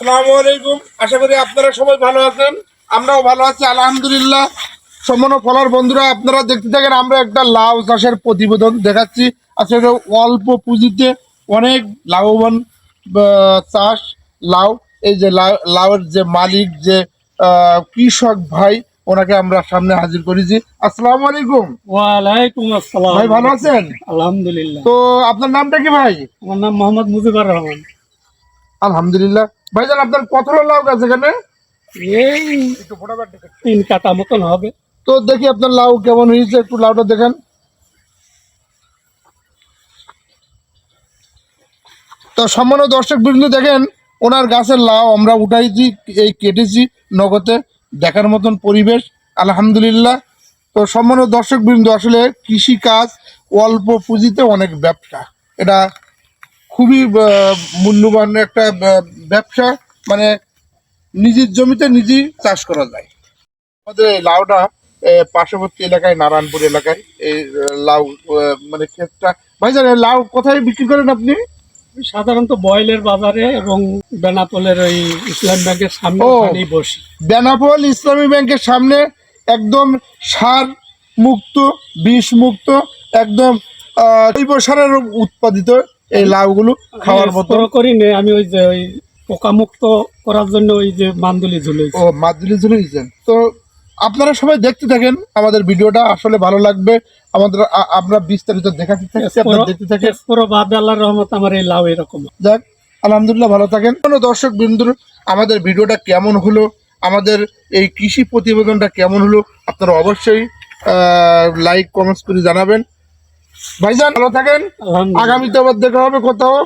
আসসালামু আলাইকুম। আশা করি আপনারা সবাই ভালো আছেন। আমরাও ভালো আছি আলহামদুলিল্লাহ। সম্মান ফলার বন্ধুরা আপনারা দেখতে থাকেন আমরা একটা লাউ চাষের প্রতিবেদন দেখাচ্ছি। আসলে অল্প পুঁজিতে অনেক লাভবান চাষ লাউ। এই যে লাউ- লাউয়ের যে মালিক যে কৃষক ভাই ওনাকে আমরা সামনে হাজির করেছি। আসসালামু আলাইকুম। ওয়ালাইকুম আসসালাম। ভাই ভালো আছেন? আলহামদুলিল্লাহ। তো আপনার নামটা কি ভাই? আমার নাম মোহাম্মদ মুজিবুর রহমান। আলহামদুলিল্লাহ। ভাইজান আপনার কতটা লাউ গাছ এখানে? এই তিন কাটা মতন হবে। তো দেখি আপনার লাউ কেমন হয়েছে একটু লাউটা দেখেন। তো সামান্য দর্শক বিন্দু দেখেন ওনার গাছের লাউ আমরা উঠাইছি এই কেটেছি নগদে দেখার মতন পরিবেশ আলহামদুলিল্লাহ। তো সামান্য দর্শক বিন্দু আসলে কৃষি কাজ অল্প পুঁজিতে অনেক ব্যবসা। এটা খুবই মূল্যবান একটা ব্যবসা মানে নিজের জমিতে নিজেই চাষ করা যায়। আমাদের এই লাউটা পার্শ্ববর্তী এলাকায় নারায়ণপুর এলাকায় এই লাউ মানে ক্ষেতটা। ভাইজান লাউ কোথায় বিক্রি করেন আপনি? সাধারণত বয়েলের বাজারে এবং বেনাপোলের ওই ইসলাম ব্যাংকের সামনে বসি। বেনাপোল ইসলামী ব্যাংকের সামনে একদম সার মুক্ত বিষ মুক্ত একদম জৈব সারের উৎপাদিত এই লাউগুলো খাওয়ার মতো। করি নে আমি ওই যে ওই পোকামুক্ত করার জন্য ওই যে মান্দুলি ঝুলেছি ও মাদুলি চলে দিয়েছেন তো আপনারা সবাই দেখতে থাকেন আমাদের ভিডিওটা আসলে ভালো লাগবে। আমাদের আমরা বিস্তারিত দেখাতে থাকছি আপনারা দেখতে থাকেন। পুরো বাদ আল্লাহর রহমত আমার এই লাউ এরকম। যাক আলহামদুলিল্লাহ ভালো থাকেন। কোনো দর্শক বিন্দুর আমাদের ভিডিওটা কেমন হলো আমাদের এই কৃষি প্রতিবেদনটা কেমন হলো আপনারা অবশ্যই লাইক কমেন্টস করে জানাবেন। ভাইজান ভালো থাকেন। আগামীতে আবার দেখা হবে কোথাও।